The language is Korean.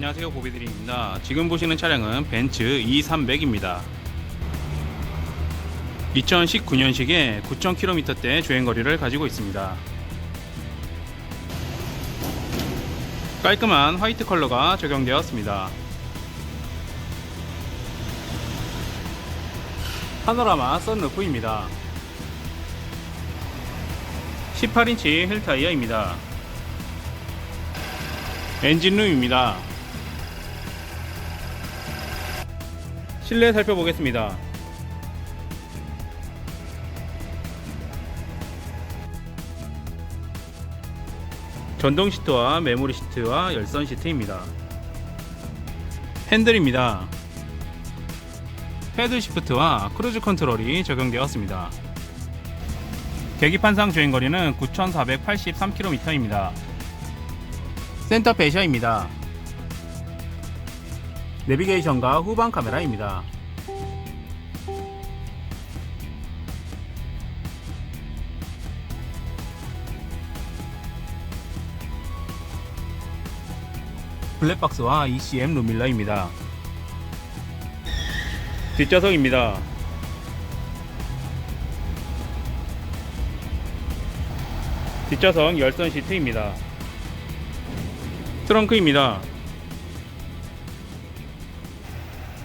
안녕하세요 보비드림입니다. 지금 보시는 차량은 벤츠 E300입니다. 2019년식의 9,000km대 주행거리를 가지고 있습니다. 깔끔한 화이트 컬러가 적용되었습니다. 파노라마 썬루프입니다. 18인치 휠 타이어입니다. 엔진룸입니다. 실내 살펴보겠습니다. 전동 시트와 메모리 시트와 열선 시트입니다. 핸들입니다. 패드 시프트와 크루즈 컨트롤이 적용되었습니다. 계기판상 주행거리는 9,483km입니다. 센터 배셔입니다. 내비게이션과 후방 카메라입니다. 블랙박스와 ECM 루밀러입니다. 뒷좌석입니다. 뒷좌석 열선 시트입니다. 트렁크입니다.